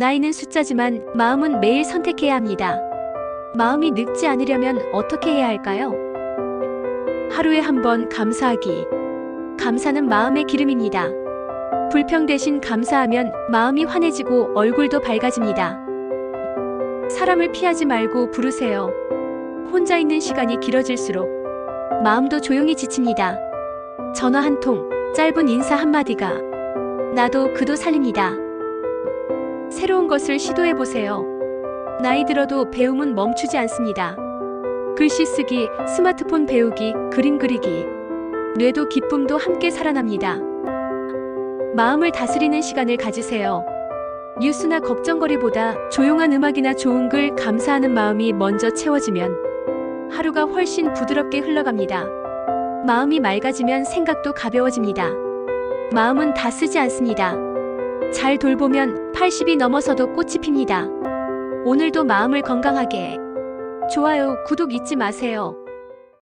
나이는 숫자지만 마음은 매일 선택해야 합니다. 마음이 늙지 않으려면 어떻게 해야 할까요? 하루에 한 번 감사하기. 감사는 마음의 기름입니다. 불평 대신 감사하면 마음이 환해지고 얼굴도 밝아집니다. 사람을 피하지 말고 부르세요. 혼자 있는 시간이 길어질수록 마음도 조용히 지칩니다. 전화 한 통, 짧은 인사 한마디가 나도 그도 살립니다. 새로운 것을 시도해 보세요. 나이 들어도 배움은 멈추지 않습니다. 글씨 쓰기, 스마트폰 배우기, 그림 그리기. 뇌도 기쁨도 함께 살아납니다. 마음을 다스리는 시간을 가지세요. 뉴스나 걱정거리보다 조용한 음악이나 좋은 글 감사하는 마음이 먼저 채워지면 하루가 훨씬 부드럽게 흘러갑니다. 마음이 맑아지면 생각도 가벼워집니다. 마음은 다 쓰지 않습니다. 잘 돌보면 80이 넘어서도 꽃이 핍니다. 오늘도 마음을 건강하게. 좋아요, 구독 잊지 마세요.